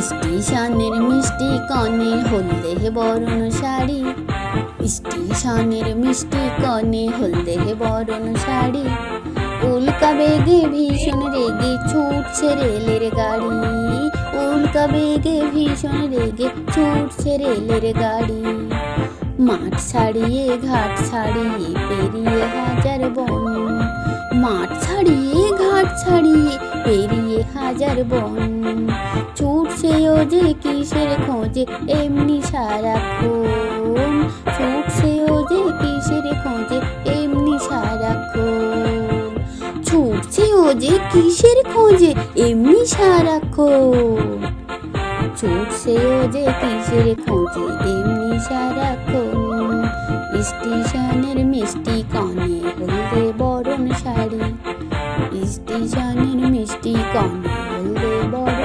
স্টেশনের মিষ্টি কনে হলদে বরণ শাড়ি। স্টেশনের মিষ্টি কনে হলদে বরণ শাড়ি। উল্কা বেগে ভীষণ রেগে ছুটছে রেলের গাড়ি। উল্কা বেগে ভীষণ রেগে ছুটছে রেলের গাড়ি। মাঠ ছাড়িয়ে, ঘাট ছাড়িয়ে পেরিয়ে হাজার বন। মাঠ ছাড়িয়ে, ঘাট ছাড়িয়ে হাজার বন। ছুটছে ও যে কিসের খোঁজে, এমনি সারা সারাক্ষণ। ছুটছে ও যে কিসের খোঁজে, এমনি সারা সারাক্ষণ। ছুটছে ও যে কিসের খোঁজে, এমনি সারা সারাক্ষণ। ছুটছে ও যে কিসের খোঁজে, এমনি সারাক্ষণ। স্টেশনের মিষ্টি মিষ্টি জানের মিষ্টি কণ্ঠ বলবে বড়